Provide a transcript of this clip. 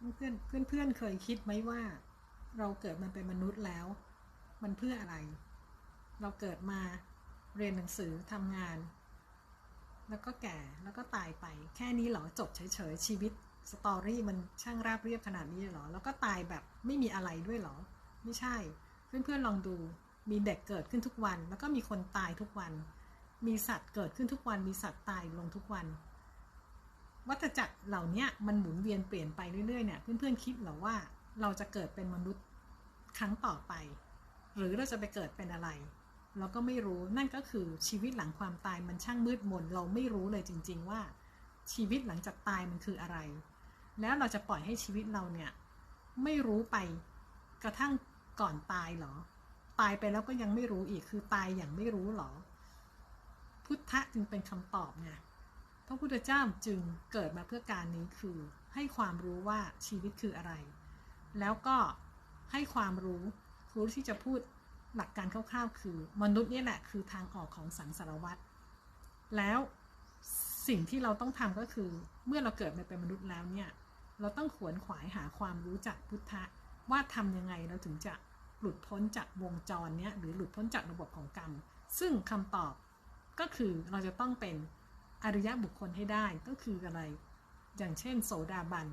เพื่อนเพื่อนเพื่อนเคยคิดไหมว่า เราเกิดมาเป็นมนุษย์แล้ว มันเพื่ออะไร เราเกิดมาเรียนหนังสือทำงาน แล้วก็แก่แล้วก็ตายไป แค่นี้เหรอจบเฉยๆชีวิตสตอรี่มันช่างราบเรียบขนาดนี้เหรอ แล้วก็ตายแบบไม่มีอะไรด้วยเหรอ ไม่ใช่ เพื่อนๆลองดูมีเด็กเกิดขึ้นทุกวัน แล้วก็มีคนตายทุกวัน มีสัตว์เกิดขึ้นทุกวัน มีสัตว์ตายลงทุกวัน วัฏจักรเหล่านี้มันหมุนเวียนเปลี่ยนไปเรื่อยๆเนี่ยเพื่อนๆคิดหรอว่าเราจะเกิดเป็นมนุษย์ครั้งต่อไป หรือเราจะไปเกิดเป็นอะไร เราก็ไม่รู้นั่นก็คือชีวิตหลังความตายมันช่างมืดมน เราไม่รู้เลยจริง ๆ ว่า ชีวิตหลังจากตายมันคืออะไร แล้วเราจะปล่อยให้ชีวิตเราเนี่ยไม่รู้ไปกระทั่งก่อนตายหรอ ตายไปแล้วก็ยังไม่รู้อีกคือตายอย่างไม่รู้หรอ พุทธะจึงเป็นคำตอบไง ระพุทธเจ้าจึงเกิดมาเพื่อการนี้คือให้ความรู้ว่าชีวิตคืออะไร แล้วก็ให้ความรู้ครูที่จะพูดหลักการคร่าวๆ คือ มนุษย์เนี่ยแหละคือทางออกของสังสารวัตรแล้วสิ่งที่เราต้องทำก็คือเมื่อเราเกิดมาเป็นมนุษย์แล้วเนี่ยเราต้องขวนขวายหาความรู้จากพุทธะว่าทำยังไงเราถึงจะหลุดพ้นจากวงจรเนี้ยหรือหลุดพ้นจากระบบของกรรม ซึ่งคำตอบก็คือเราจะต้องเป็น อริยบุคคลให้ได้ก็คืออะไร อย่างเช่น โสดาบัน